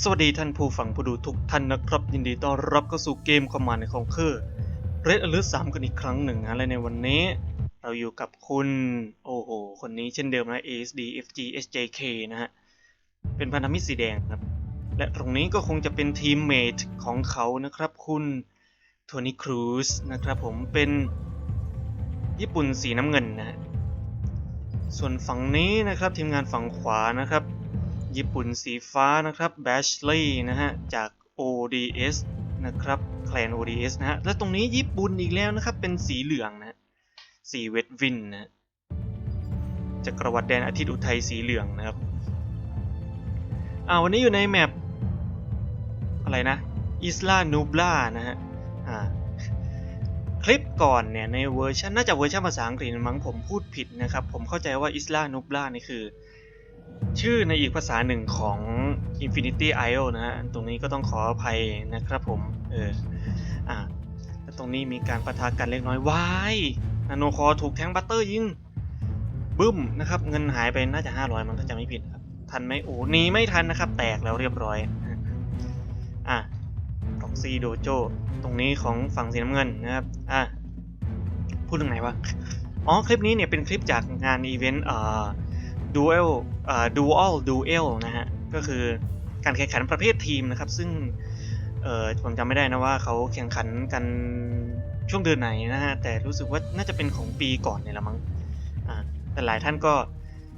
สวัสดีท่านผู้ฟังผู้ดูทุกท่านนะครับ ยินดีต้อนรับเข้าสู่เกมคอมมานด์ในของคือ Red Alert 3กันอีกครั้งหนึ่งนะและในวันนี้ เราอยู่กับคุณ โอ้โห คนนี้เช่นเดิมนะ ASD FG SJK นะฮะ เป็นพันธมิตรสีแดงครับ และตรงนี้ก็คงจะเป็นทีมเมทของเขานะครับ คุณโทนี่ครูซนะครับผมเป็นญี่ปุ่นสีน้ำเงินนะฮะส่วนฝั่งนี้นะครับทีมงานฝั่งขวานะครับ ญี่ปุ่นสีฟ้านะครับแบชลี่นะฮะจาก ODS นะครับแคลน ODS นะฮะและตรงนี้ญี่ปุ่นอีกแล้วนะครับเป็นสีเหลืองนะสีเวทวินนะจักกระวรรดิแดนอาทิตย์อุทัยสีเหลืองนะครับอ่าวันนี้อยู่ในแมปอะไรนะอิสลานูบลานะฮะอ่าคลิปก่อนเนี่ยในเวอร์ชันน่าจะเวอร์ชันภาษาอังกฤษมั้งผมพูดผิดนะครับ ผมเข้าใจว่าอิสลานูบลานี่คือ ชื่อในอีกภาษาหนึ่งของ Infinity Isle นะฮะ ตรงนี้ก็ต้องขออภัยนะครับผม เออ อะแล้วตรงนี้มีการประทะกันเล็กน้อยวายนาโนคอถูกแทงบัตเตอร์ยิง บึ้มนะครับ เงินหายไปน่าจะ 500 มันถ้าจะไม่ผิดครับ ทันไหมโอ้หนีไม่ทันนะครับ แตกแล้วเรียบร้อย อะร็อกซี่โดโจ ตรงนี้ของฝั่งสีน้ำเงินนะครับ อะ พูดถึงไหนวะ อ๋อ คลิปนี้เนี่ยเป็นคลิปจากงานอีเวนต์ เอ่อ Duel เอ่อ Dual Duel นะฮะ ก็คือการแข่งขันประเภททีมนะครับ ซึ่งเออผมจำไม่ได้นะว่าเขาแข่งขันกันช่วงเดือนไหนนะฮะ แต่รู้สึกว่าน่าจะเป็นของปีก่อนเนี่ยละมั้งอ่าแต่หลายท่านก็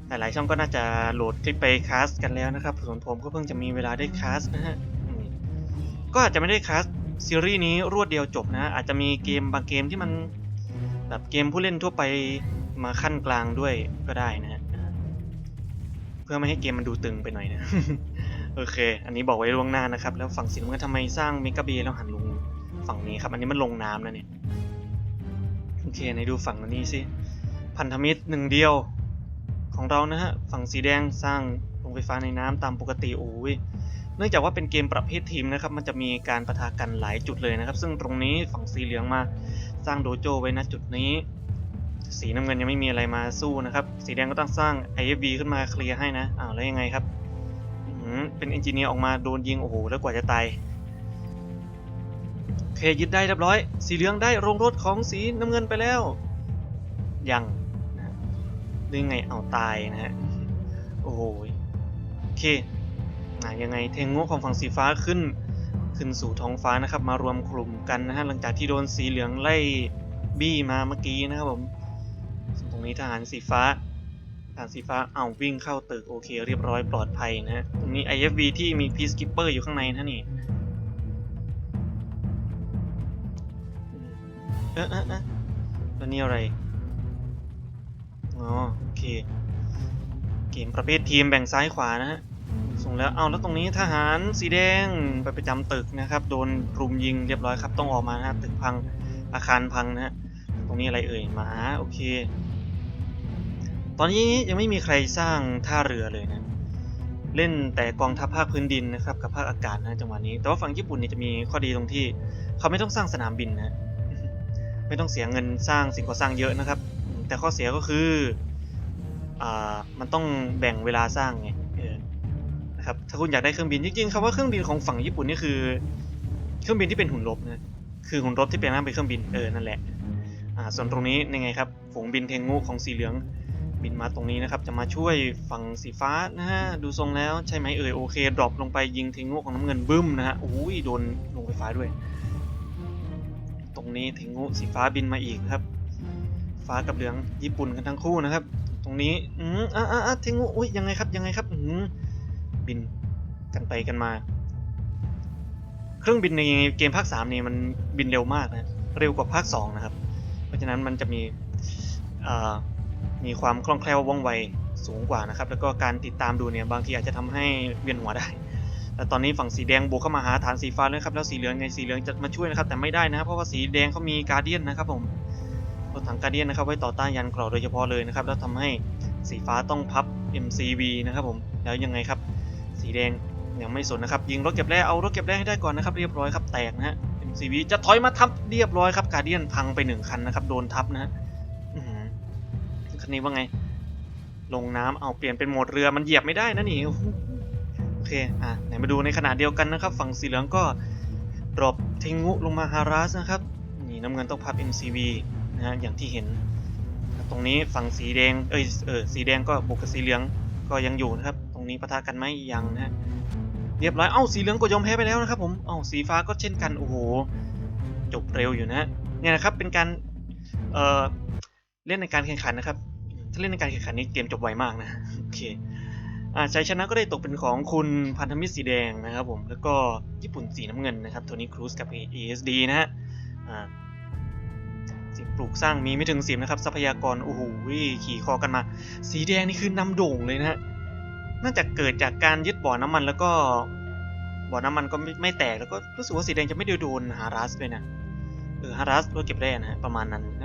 หลายๆช่องก็น่าจะโหลดคลิปไปคาสกันแล้วนะครับส่วนผมก็เพิ่งจะมีเวลาได้คาสนะฮะก็อาจจะไม่ได้คาสซีรีส์นี้รวดเดียวจบนะฮะอาจจะมีเกมบางเกมที่มันแบบเกมผู้เล่นทั่วไปมาขั้นกลางด้วยก็ได้นะฮะ เพื่อไม่ให้เกมมันดูตึงไปหน่อยนะ โอเค อันนี้บอกไว้ล่วงหน้านะครับ แล้วฝั่งสีน้ำเงินทำไมสร้างเมกาเบแล้วหันลงฝั่งนี้ครับ อันนี้มันลงน้ำนะเนี่ย โอเคในดูฝั่งนี้สิพันธมิตรหนึ่งเดียวของเรานะฮะ ฝั่งสีแดงสร้างโรงไฟฟ้าในน้ำตามปกติโอ้ยเนื่องจากว่าเป็นเกมประเภททีมนะครับ มันจะมีการประทะกันหลายจุดเลยนะครับ ซึ่งตรงนี้ฝั่งสีเหลืองมาสร้างโดโจไว้นะจุดนี้ สีน้ำเงินยังไม่มีอะไรมาสู้นะครับ สีแดงก็ต้องสร้าง IFV ขึ้นมาเคลียร์ให้นะอ้าวแล้วยังไงครับเป็นเอนจิเนียร์ออกมาโดนยิงโอ้โหแล้วกว่าจะตายโอเคยึดได้เรียบร้อย สีเหลืองได้โรงรถของสีน้ำเงินไปแล้วยังนะหรือไงเอาตายนะฮะโอ้โหโอเคอะยังไงเทงโง่ของฝั่งสีฟ้าขึ้นขึ้นสู่ท้องฟ้านะครับ มารวมกลุ่มกันนะฮะหลังจากที่โดนสีเหลืองไล่บี้มาเมื่อกี้นะครับผม รงนี้ทหารสีฟ้าทหารสีฟ้าเอาวิ่งเข้าตึกโอเค เรียบร้อยปลอดภัยนะฮะตรงนี้ IFV ที่มี Peacekeeper อยู่ข้างในนะนี่เอ๊ะเอ๊ะเอ๊ะแล้วนี่อะไรอ๋อโอเคเกมประเภททีมแบ่งซ้ายขวานะฮะส่งแล้วเอาแล้วตรงนี้ทหารสีแดงไปประจำตึกนะครับ โดนรุมยิงเรียบร้อยครับต้องออกมานะฮะตึกพังอาคารพังนะฮะตรงนี้อะไรเอ่ยหมาโอเค ตอนนี้ยังไม่มีใครสร้างท่าเรือเลยนะเล่นแต่กองทัพภาคพื้นดินนะครับกับภาคอากาศนะจังหวะนี้ แต่ว่าฝั่งญี่ปุ่นเนี่ยจะมีข้อดีตรงที่ เขาไม่ต้องสร้างสนามบินนะไม่ต้องเสียเงินสร้างสิ่งก่อสร้างเยอะนะครับ แต่ข้อเสียก็คืออ่ามันต้องแบ่งเวลาสร้างไงเออนะครับถ้าคุณอยากได้เครื่องบินจริงๆคำว่าเครื่องบินของฝั่งญี่ปุ่นนี่คือ เครื่องบินที่เป็นหุ่นรบนะคือหุ่นรบที่เป็นร่างเป็นเครื่องบินเออนั่นแหละอ่าส่วนตรงนี้ยังไงครับฝูงบินเทงงูของสีเหลือง บินมาตรงนี้นะครับ จะมาช่วยฝั่งสีฟ้านะฮะ ดูทรงแล้วใช่ไหมเอ่ยโอเคดรอปลงไปยิงเทงงูของน้ำเงินบึ้มนะฮะอุ้ยโดนลงไฟฟ้าด้วย ตรงนี้เทงงูสีฟ้าบินมาอีกครับ ฟ้ากับเหลืองญี่ปุ่นกันทั้งคู่นะครับ ตรงนี้อืมอะอะอะเทงงูอุ้ยยังไงครับยังไงครับอืมบินกันไปกันมา เครื่องบินในเกมภาค3นี่มันบินเร็วมากนะเร็วกว่าภาค2นะครับ เพราะฉะนั้นมันจะมีอ่อ มีความคล่องแคล่วว่องไวสูงกว่านะครับ แล้วก็การติดตามดูเนี่ยบางทีอาจจะทำให้เวียนหัวได้ แต่ตอนนี้ฝั่งสีแดงบุกเข้ามาหาฐานสีฟ้าเลยครับ แล้วสีเหลืองไงสีเหลืองจะมาช่วยนะครับแต่ไม่ได้นะครับ เพราะว่าสีแดงเขามีการเดียนนะครับผมรถถังการเดียนนะครับไว้ต่อต้านยันกรอโดยเฉพาะเลยนะครับ แล้วทำให้สีฟ้าต้องพับ MCV นะครับผมแล้วยังไงครับ สีแดงยังไม่สนนะครับ ยิงรถเก็บแร่เอารถเก็บแร่ให้ได้ก่อนนะครับเรียบร้อยครับแตกนะฮะ MCV จะถอยมาทับเรียบร้อยครับการเดียนพังไปหนึ่งคันนะครับโดนทับนะฮะ คันนี้ว่าไง ลงน้ำเอาเปลี่ยนเป็นโหมดเรือมันเหยียบไม่ได้นะนี่โอเคอะไหนมาดูในขณะเดียวกันนะครับ ฝั่งสีเหลืองก็ดรอปเทงุลงมาฮาราสนะครับนี่น้ำเงินต้องพับ MCV นะฮะอย่างที่เห็น ตรงนี้ฝั่งสีแดงเอ้ยเออสีแดงก็บวกกับสีเหลืองก็ยังอยู่นะครับ ตรงนี้ปะทะกันไหมยังนะฮะเรียบร้อยเอ้าสีเหลืองก็ยอมแพ้ไปแล้วนะครับผมเอ้าสีฟ้าก็เช่นกันโอ้โหจบเร็วอยู่นะฮะเนี่ยนะครับเป็นการเอ่อเล่นในการแข่งขันนะครับ ถ้าเล่นในการแข่งขันนี้เกมจบไวมากนะโอเคอ่าชัยชนะก็ได้ตกเป็นของคุณพันธมิตรสีแดงนะครับผมแล้วก็ญี่ปุ่นสีน้ำเงินนะครับโทนี่ครูซกับ ASD นะฮะอ่าสิ่งปลูกสร้างมีไม่ถึงสิบนะครับทรัพยากรโอ้โหขี่คอกันมา สีแดงนี่คือนำโด่งเลยนะฮะน่าจะเกิดจากการยึดบ่อน้ำมันแล้วก็บ่อน้ำมันก็ไม่แตกแล้วก็รู้สึกว่าสีแดงจะไม่ดโดนฮารัสด้วยนะเออฮารัสรถเก็บแร่นะฮะประมาณนั้นน